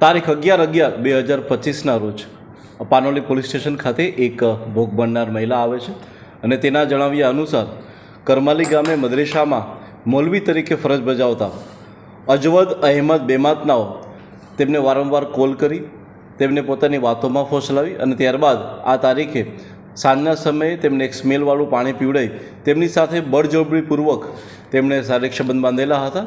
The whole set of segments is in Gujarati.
તારીખ અગિયાર અગિયાર બે હજાર પચીસના રોજ પાનોલી પોલીસ સ્ટેશન ખાતે એક ભોગ બનનાર મહિલા આવે છે અને તેના જણાવ્યા અનુસાર કરમાલી ગામે મદરેસામાં મૌલવી તરીકે ફરજ બજાવતા અજવદ અહેમદ બેમાતનાઓ તેમને વારંવાર કોલ કરી, તેમને પોતાની વાતોમાં ફોસલાવી અને ત્યારબાદ આ તારીખે સાંજના સમયે તેમને એક સ્મેલવાળું પાણી પીવડાવી તેમની સાથે બળજબરીપૂર્વક તેમણે શારીરિક સંબંધ બાંધેલા હતા.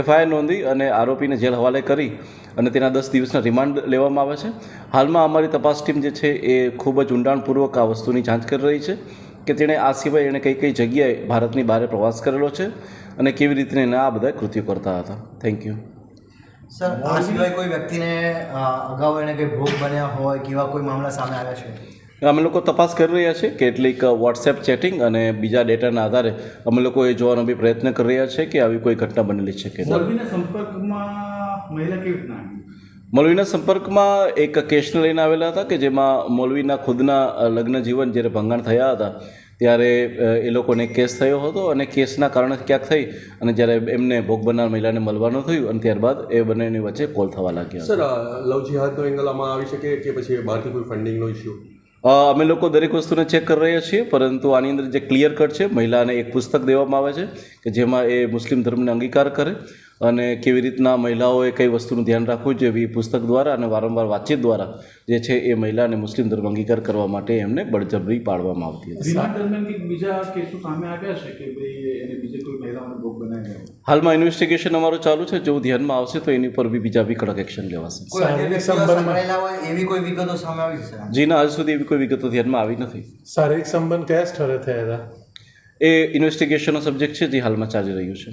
એફઆઈઆર નોંધી અને આરોપીને જેલ હવાલે કરી અને તેના દસ દિવસના રિમાન્ડ લેવામાં આવે છે. હાલમાં અમારી તપાસ ટીમ જે છે એ ખૂબ જ ઊંડાણપૂર્વક આ વસ્તુની જાંચ કરી રહી છે કે તેણે આ સિવાય એણે કઈ કઈ જગ્યાએ ભારતની બહાર પ્રવાસ કરેલો છે અને કેવી રીતે એને આ બધા કૃત્યો કરતા હતા. થેન્ક યુ સર, આ સિવાય કોઈ વ્યક્તિને અગાઉ એને કંઈ ભોગ બન્યા હોય કે એવા કોઈ મામલા સામે આવ્યા છે? અમે લોકો તપાસ કરી રહ્યા છીએ. કેટલીક વોટ્સએપ ચેટિંગ અને બીજા ડેટાના આધારે અમે લોકો એ જોવાનો બી પ્રયત્ન કરી રહ્યા છીએ કે આવી કોઈ ઘટના બનેલી છે કે મૌલવીના સંપર્કમાં એક કેસને લઈને આવેલા હતા કે જેમાં મૌલવીના ખુદના લગ્ન જીવન જ્યારે ભંગાણ થયા હતા ત્યારે એ લોકોને કેસ થયો હતો અને કેસના કારણે ક્યાંક થઈ અને જ્યારે એમને ભોગ બનનાર મહિલાને મળવાનું થયું અને ત્યારબાદ એ બંનેની વચ્ચે કોલ થવા લાગ્યો સર લવ જિહાદનો એંગલ આમાં આવી શકે કે પછી બહારથી કોઈ ફંડિંગનો ઇસ્યુ અ, અમે લોકો દરેક વસ્તુને ચેક કરી રહ્યા છીએ, પરંતુ આની અંદર જે ક્લિયર કટ છે, મહિલાને એક પુસ્તક દેવામાં આવે છે. કે જેમાં એ મુસ્લિમ ધર્મને અંગીકાર કરે અને કેવી રીતના મહિલાઓએ કઈ વસ્તુનું ધ્યાન રાખવું જોઈએ એ પુસ્તક દ્વારા અને વારંવાર વાતચીત દ્વારા જે છે એ મહિલાને મુસ્લિમ ધર્મ અંગીકાર કરવા માટે એમને બળજબરી પાડવામાં આવતી હતી. રિમાન્ડ દરમિયાન કંઈક બીજા કેસો સામે આવ્યા છે કે ભાઈ એને બીજે કોઈ મહિલાઓને ભોગ બનાવ્યા હાલમાં ઇન્વેસ્ટિગેશન અમારું ચાલુ છે. જો ધ્યાનમાં આવશે તો એની પર બી બીજા બી કડક એક્શન લેવાશે. એવી કોઈ વિગતો સામે આવી છે? સર જીના હજુ સુધી એવી કોઈ વિગતો ધ્યાનમાં આવી નથી. શારીરિક સંબંધ કયા સ્થળે થયા હતા? એ ઇન્વેસ્ટિગેશનનો સબ્જેક્ટ છે જે હાલમાં ચાલી રહ્યું છે.